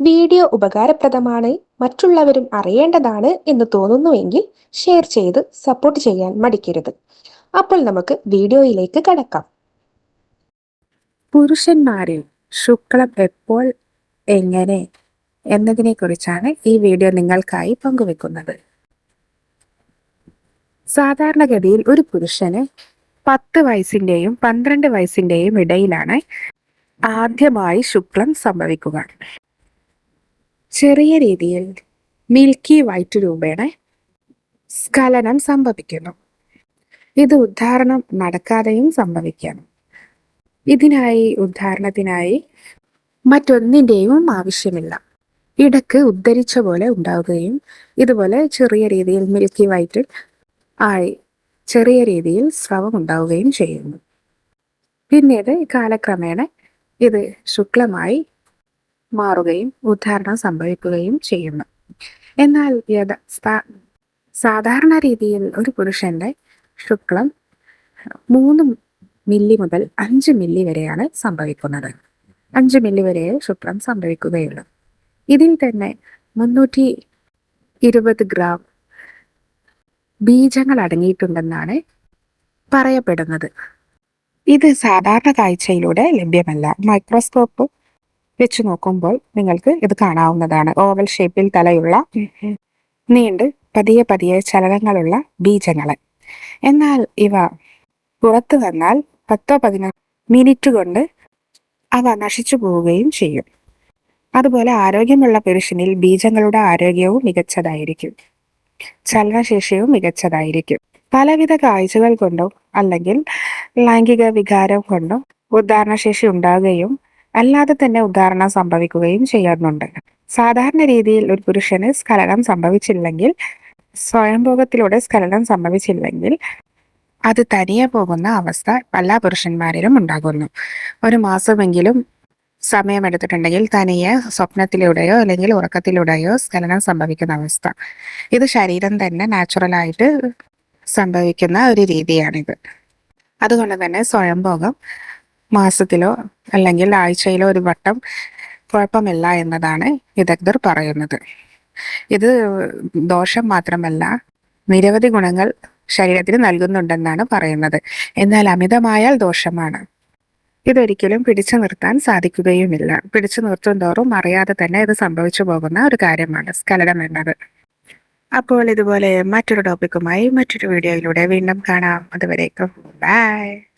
Video ഉപകാരപ്രദമാണ് മറ്റുള്ളവരും അറിയേണ്ടതാണ് എന്ന് തോന്നുന്നുവെങ്കിൽ ഷെയർ ചെയ്ത് സപ്പോർട്ട് ചെയ്യാൻ മടിക്കരുത്. അപ്പോൾ നമുക്ക് വീഡിയോയിലേക്ക് കടക്കാം. പുരുഷന്മാരിൽ ശുക്ലം എപ്പോൾ എങ്ങനെ എന്നതിനെക്കുറിച്ചാണ് ഈ വീഡിയോ നിങ്ങൾക്കായി പങ്കുവെക്കുന്നത്. സാധാരണഗതിയിൽ ഒരു പുരുഷന് പത്ത് വയസ്സിന്റെയും പന്ത്രണ്ട് വയസ്സിന്റെയും ഇടയിലാണ് ആദ്യമായി ശുക്ലം സംഭവിക്കുക. ചെറിയ രീതിയിൽ മിൽക്കി വൈറ്റ് രൂപയുടെ സ്ഖലനം സംഭവിക്കുന്നു. ഇത് ഉദ്ധാരണം നടക്കാതെയും സംഭവിക്കാം. ഇതിനായി ഉദ്ധാരണത്തിനായി മറ്റൊന്നിന്റെയും ആവശ്യമില്ല. ഇടയ്ക്ക് ഉദ്ധരിച്ച പോലെ ഉണ്ടാവുകയും ഇതുപോലെ ചെറിയ രീതിയിൽ മിൽക്കി വൈറ്റ് ആയി ചെറിയ രീതിയിൽ സ്രവം ഉണ്ടാവുകയും ചെയ്യുന്നു. പിന്നീട് കാലക്രമേണ ഇത് ശുക്ലമായി മാറുകയും ഉദ്ധാരണം സംഭവിക്കുകയും ചെയ്യുന്നു. എന്നാൽ യഥ സാധാരണ രീതിയിൽ ഒരു പുരുഷന്റെ ശുക്ലം മൂന്ന് മില്ലി മുതൽ അഞ്ച് മില്ലി വരെയാണ് സംഭവിക്കുന്നത്. അഞ്ച് മില്ലി വരെ ശുക്ലം സംഭവിക്കുകയുള്ളൂ. ഇതിൽ തന്നെ മുന്നൂറ്റി ഇരുപത് ഗ്രാം ബീജങ്ങൾ അടങ്ങിയിട്ടുണ്ടെന്നാണ് പറയപ്പെടുന്നത്. ഇത് സാധാരണ കാഴ്ചയിലൂടെ ലഭ്യമല്ല. മൈക്രോസ്കോപ്പ് വെച്ച് നോക്കുമ്പോൾ നിങ്ങൾക്ക് ഇത് കാണാവുന്നതാണ്. ഓവൽ ഷേപ്പിൽ തലയുള്ള നീണ്ട് പതിയെ പതിയെ ചലനങ്ങളുള്ള ബീജങ്ങൾ എന്നാൽ ഇവ പുറത്തു വന്നാൽ പത്തോ പതിനോ മിനിറ്റ് കൊണ്ട് അവ നശിച്ചു പോവുകയും ചെയ്യും. അതുപോലെ ആരോഗ്യമുള്ള പുരുഷനിൽ ബീജങ്ങളുടെ ആരോഗ്യവും മികച്ചതായിരിക്കും. ചലനശേഷിയും മികച്ചതായിരിക്കും. പലവിധ കാഴ്ചകൾ കൊണ്ടോ അല്ലെങ്കിൽ ലൈംഗിക വികാരം കൊണ്ടോ ഉദ്ധാരണശേഷി ഉണ്ടാകുകയും അല്ലാതെ തന്നെ ഉദാഹരണം സംഭവിക്കുകയും ചെയ്യുന്നുണ്ട് സാധാരണ രീതിയിൽ ഒരു പുരുഷന് സ്ഖലനം സംഭവിച്ചില്ലെങ്കിൽ സ്വയംഭോഗത്തിലൂടെ സ്ഖലനം സംഭവിച്ചില്ലെങ്കിൽ അത് തനിയെ പോകുന്ന അവസ്ഥ പല പുരുഷന്മാരിലും ഉണ്ടാകുന്നു. ഒരു മാസമെങ്കിലും സമയമെടുത്തിട്ടുണ്ടെങ്കിൽ തനിയെ സ്വപ്നത്തിലൂടെയോ അല്ലെങ്കിൽ ഉറക്കത്തിലൂടെയോ സ്ഖലനം സംഭവിക്കുന്ന അവസ്ഥ. ഇത് ശരീരം തന്നെ നാച്ചുറലായിട്ട് സംഭവിക്കുന്ന ഒരു രീതിയാണിത്. അതുകൊണ്ട് തന്നെ സ്വയംഭോഗം മാസത്തിലോ അല്ലെങ്കിൽ ആഴ്ചയിൽ ഒരു വട്ടം കുഴപ്പമില്ല എന്നതാണ് വിദഗ്ധർ പറയുന്നത്. ഇത് ദോഷം മാത്രമല്ല നിരവധി ഗുണങ്ങൾ ശരീരത്തിന് നൽകുന്നുണ്ടെന്നാണ് പറയുന്നത്. എന്നാൽ അമിതമായാൽ ദോഷമാണ്. ഇതൊരിക്കലും പിടിച്ചു നിർത്താൻ സാധിക്കുകയുമില്ല. പിടിച്ചു നിർത്തും തോറും അറിയാതെ തന്നെ ഇത് സംഭവിച്ചു പോകുന്ന ഒരു കാര്യമാണ് സ്കലനം എന്നത്. അപ്പോൾ ഇതുപോലെ മറ്റൊരു ടോപ്പിക്കുമായി മറ്റൊരു വീഡിയോയിലൂടെ വീണ്ടും കാണാം. അതുവരേക്കും. ബൈ.